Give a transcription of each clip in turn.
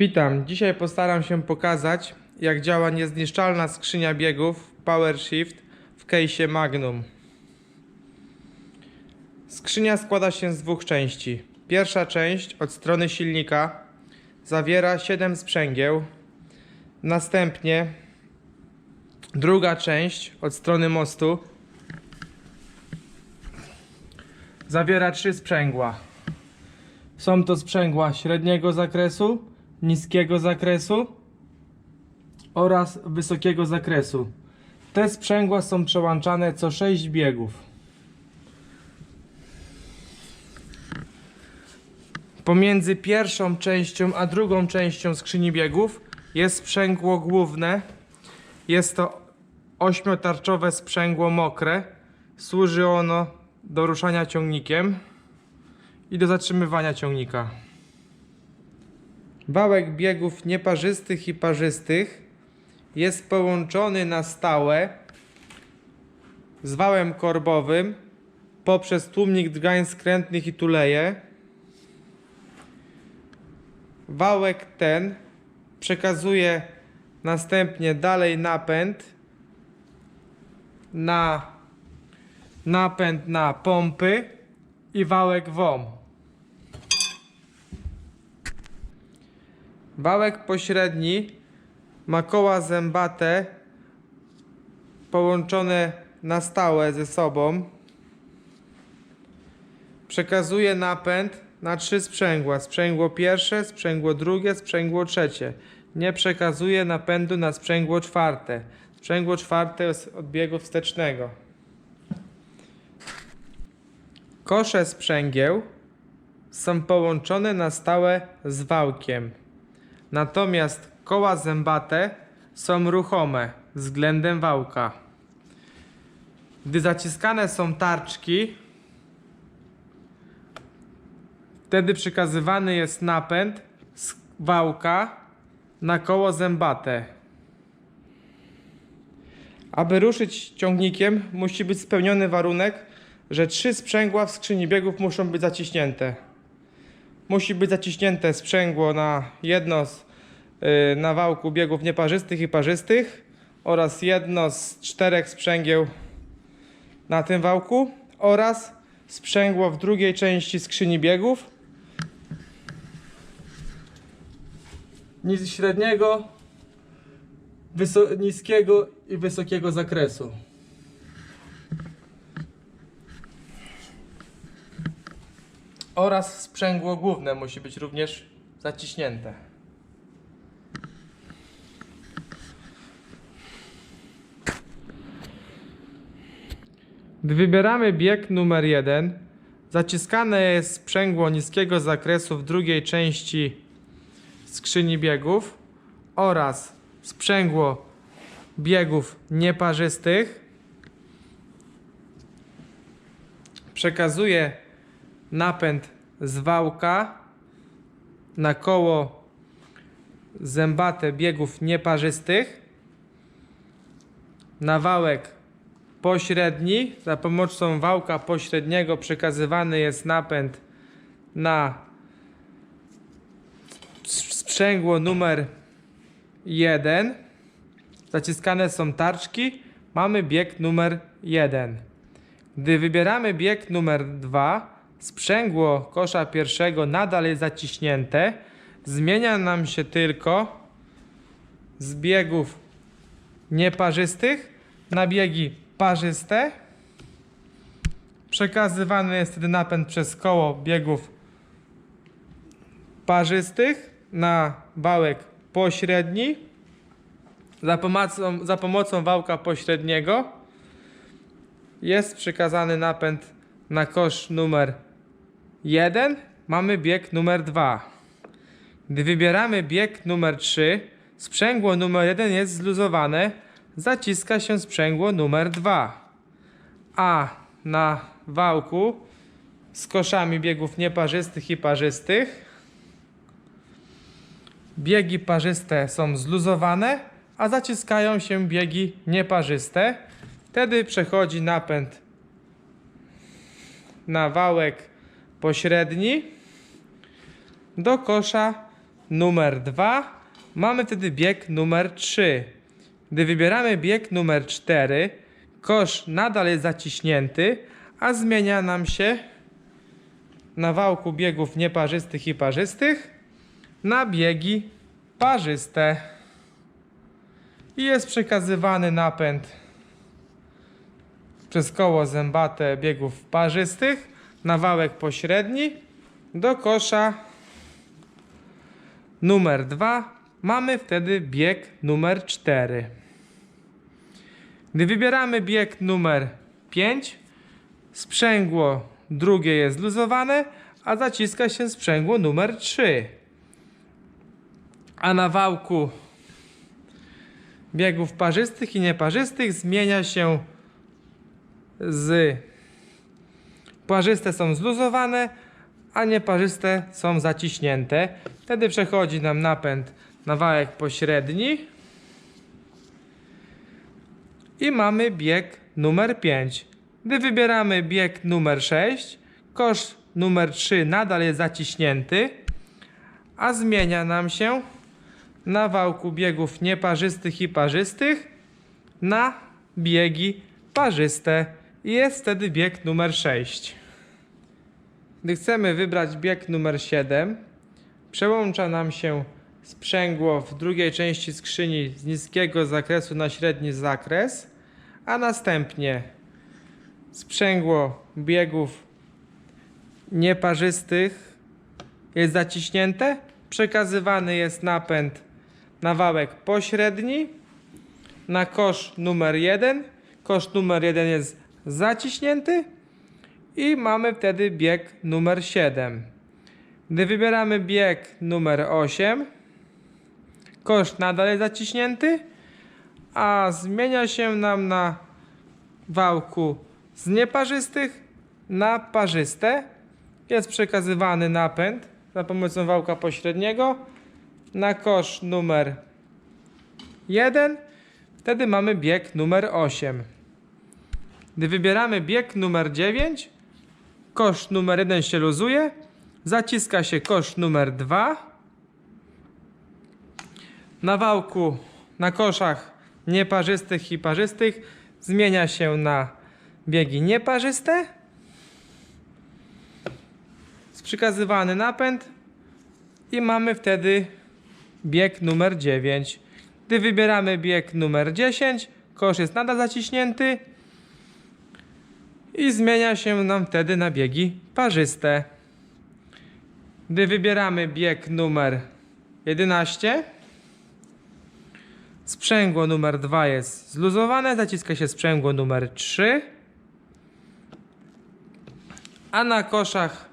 Witam. Dzisiaj postaram się pokazać, jak działa niezniszczalna skrzynia biegów PowerShift w case'ie Magnum. Skrzynia składa się z dwóch części. Pierwsza część od strony silnika zawiera 7 sprzęgieł. Następnie druga część od strony mostu zawiera 3 sprzęgła. Są to sprzęgła średniego zakresu, niskiego zakresu oraz wysokiego zakresu. Te sprzęgła są przełączane co 6 biegów. Pomiędzy pierwszą częścią a drugą częścią skrzyni biegów jest sprzęgło główne. Jest to ośmiotarczowe sprzęgło mokre. Służy ono do ruszania ciągnikiem i do zatrzymywania ciągnika. Wałek biegów nieparzystych i parzystych jest połączony na stałe z wałem korbowym poprzez tłumnik drgań skrętnych i tuleje. Wałek ten przekazuje następnie dalej napęd na napęd na pompy i wałek WOM. Wałek pośredni ma koła zębate połączone na stałe ze sobą. Przekazuje napęd na trzy sprzęgła. Sprzęgło pierwsze, sprzęgło drugie, sprzęgło trzecie. Nie przekazuje napędu na sprzęgło czwarte. Sprzęgło czwarte jest od biegu wstecznego. Kosze sprzęgieł są połączone na stałe z wałkiem. Natomiast koła zębate są ruchome względem wałka. Gdy zaciskane są tarczki, wtedy przekazywany jest napęd z wałka na koło zębate. Aby ruszyć ciągnikiem, musi być spełniony warunek, że trzy sprzęgła w skrzyni biegów muszą być zaciśnięte. Musi być zaciśnięte sprzęgło na jedno z, y, na wałku biegów nieparzystych i parzystych oraz jedno z czterech sprzęgieł na tym wałku oraz sprzęgło w drugiej części skrzyni biegów nis- średniego, niskiego i wysokiego zakresu. Oraz sprzęgło główne musi być również zaciśnięte. Gdy wybieramy bieg numer 1, zaciskane jest sprzęgło niskiego zakresu w drugiej części skrzyni biegów oraz sprzęgło biegów nieparzystych. Przekazuje napęd z wałka na koło zębate biegów nieparzystych, na wałek pośredni. Za pomocą wałka pośredniego przekazywany jest napęd na sprzęgło numer 1. Zaciskane są tarczki. Mamy bieg numer 1. Gdy wybieramy bieg numer 2, sprzęgło kosza pierwszego nadal jest zaciśnięte. Zmienia nam się tylko z biegów nieparzystych na biegi parzyste. Przekazywany jest wtedy napęd przez koło biegów parzystych na wałek pośredni. Za pomocą, za pomocą wałka pośredniego jest przekazany napęd na kosz numer 1. Mamy bieg numer 2. Gdy wybieramy bieg numer 3, sprzęgło numer 1 jest zluzowane, zaciska się sprzęgło numer 2. A na wałku z koszami biegów nieparzystych i parzystych biegi parzyste są zluzowane, a zaciskają się biegi nieparzyste. Wtedy przechodzi napęd na wałek pośredni do kosza numer 2, mamy wtedy bieg numer 3. Gdy wybieramy bieg numer 4, kosz nadal jest zaciśnięty, a zmienia nam się na wałku biegów nieparzystych i parzystych na biegi parzyste. I jest przekazywany napęd przez koło zębate biegów parzystych na wałek pośredni do kosza numer 2 mamy wtedy bieg numer 4. Gdy wybieramy bieg numer 5, sprzęgło drugie jest zluzowane, a zaciska się sprzęgło numer 3. A na wałku biegów parzystych i nieparzystych zmienia się z parzyste są zluzowane, a nieparzyste są zaciśnięte. Wtedy przechodzi nam napęd na wałek pośredni i mamy bieg numer 5. Gdy wybieramy bieg numer 6, kosz numer 3 nadal jest zaciśnięty, a zmienia nam się na wałku biegów nieparzystych i parzystych na biegi parzyste. Jest wtedy bieg numer 6. Gdy chcemy wybrać bieg numer 7, przełącza nam się sprzęgło w drugiej części skrzyni z niskiego zakresu na średni zakres, a następnie sprzęgło biegów nieparzystych jest zaciśnięte, przekazywany jest napęd na wałek pośredni, na kosz numer 1. Kosz numer 1 jest zaciśnięty i mamy wtedy bieg numer 7. Gdy wybieramy bieg numer 8, kosz nadal jest zaciśnięty, a zmienia się nam na wałku z nieparzystych na parzyste. Jest przekazywany napęd za pomocą wałka pośredniego na kosz numer 1. Wtedy mamy bieg numer 8. Gdy wybieramy bieg numer 9, kosz numer 1 się luzuje, zaciska się kosz numer 2. Na wałku, na koszach nieparzystych i parzystych zmienia się na biegi nieparzyste. Przykazywany napęd i mamy wtedy bieg numer 9. Gdy wybieramy bieg numer 10, kosz jest nadal zaciśnięty i zmienia się nam wtedy na biegi parzyste. Gdy wybieramy bieg numer 11, sprzęgło numer 2 jest zluzowane, zaciska się sprzęgło numer 3, a na koszach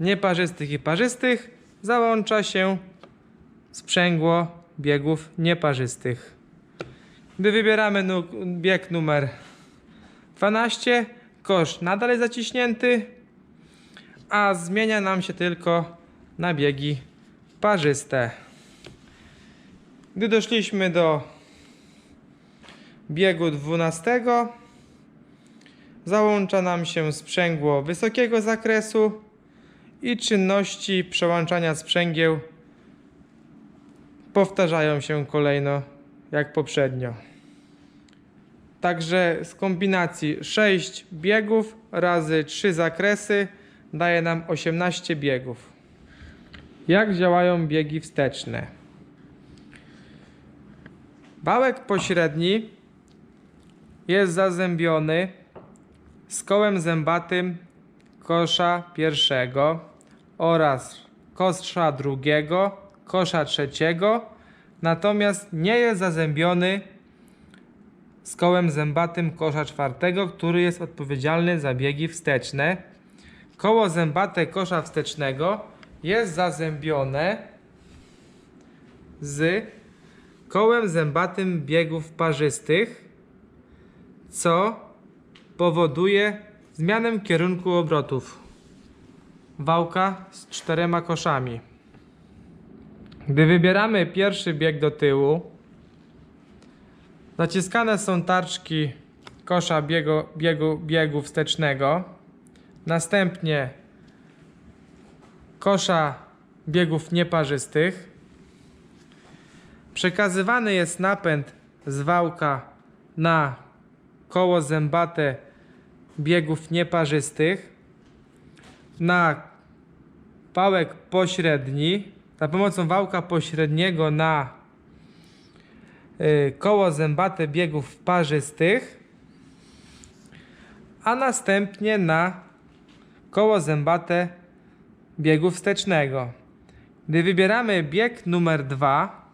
nieparzystych i parzystych załącza się sprzęgło biegów nieparzystych. Gdy wybieramy bieg numer 12, kosz nadal jest zaciśnięty, a zmienia nam się tylko na biegi parzyste. Gdy doszliśmy do biegu 12, załącza nam się sprzęgło wysokiego zakresu i czynności przełączania sprzęgieł powtarzają się kolejno jak poprzednio. Także z kombinacji 6 biegów razy 3 zakresy daje nam 18 biegów. Jak działają biegi wsteczne? Wałek pośredni jest zazębiony z kołem zębatym kosza pierwszego oraz kosza drugiego, kosza trzeciego, natomiast nie jest zazębiony z kołem zębatym kosza czwartego, który jest odpowiedzialny za biegi wsteczne. Koło zębate kosza wstecznego jest zazębione z kołem zębatym biegów parzystych, co powoduje zmianę kierunku obrotów wałka z czterema koszami. Gdy wybieramy pierwszy bieg do tyłu, zaciskane są tarczki kosza biegu, biegu, biegu wstecznego, następnie kosza biegów nieparzystych. Przekazywany jest napęd z wałka na koło zębate biegów nieparzystych. Na wałek pośredni, za pomocą wałka pośredniego na koło zębate biegów parzystych, a następnie na koło zębate biegu wstecznego. Gdy wybieramy bieg numer 2,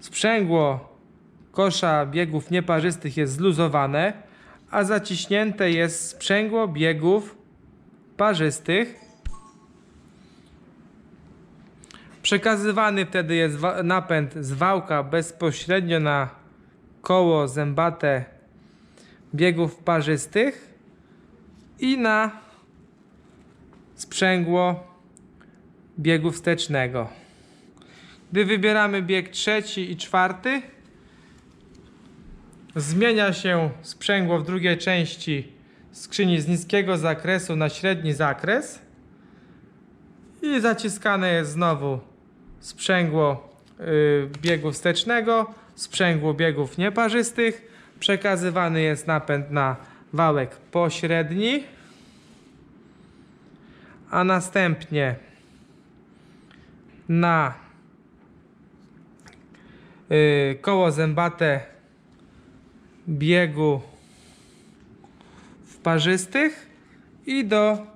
sprzęgło kosza biegów nieparzystych jest zluzowane, a zaciśnięte jest sprzęgło biegów parzystych. Przekazywany wtedy jest napęd z wałka bezpośrednio na koło zębate biegów parzystych i na sprzęgło biegu wstecznego. Gdy wybieramy bieg trzeci i czwarty, zmienia się sprzęgło w drugiej części skrzyni z niskiego zakresu na średni zakres i zaciskane jest znowu sprzęgło y, biegu wstecznego, sprzęgło biegów nieparzystych, przekazywany jest napęd na wałek pośredni, a następnie na y, koło zębate biegu parzystych i do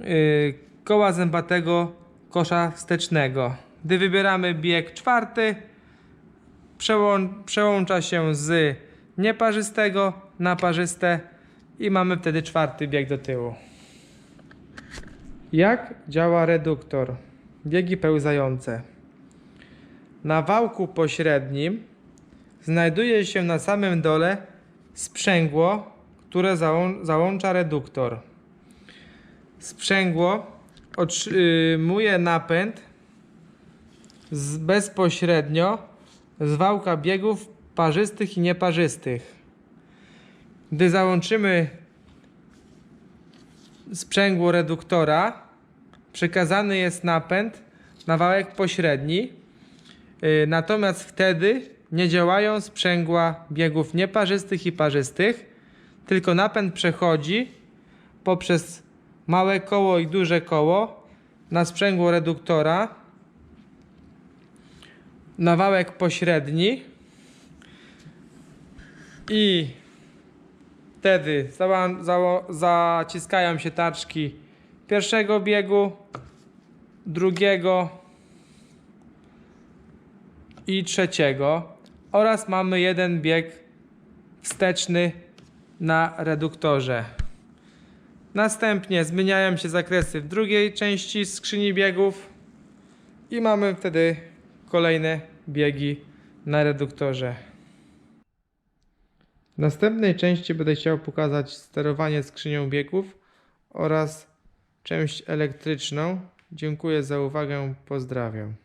y, koła zębatego kosza wstecznego. Gdy wybieramy bieg czwarty, przełą- przełącza się z nieparzystego na parzyste i mamy wtedy czwarty bieg do tyłu. Jak działa reduktor? Biegi pełzające. Na wałku pośrednim znajduje się na samym dole sprzęgło, które załą- załącza reduktor. Sprzęgło otrzymuje napęd z bezpośrednio z wałka biegów parzystych i nieparzystych. Gdy załączymy sprzęgło reduktora, przekazany jest napęd na wałek pośredni, yy, natomiast wtedy nie działają sprzęgła biegów nieparzystych i parzystych, tylko napęd przechodzi poprzez małe koło i duże koło na sprzęgło reduktora, na wałek pośredni i wtedy zaciskają się taczki pierwszego biegu, drugiego i trzeciego oraz mamy jeden bieg wsteczny na reduktorze. Następnie zmieniają się zakresy w drugiej części skrzyni biegów i mamy wtedy kolejne biegi na reduktorze. W następnej części będę chciał pokazać sterowanie skrzynią biegów oraz część elektryczną. Dziękuję za uwagę, pozdrawiam.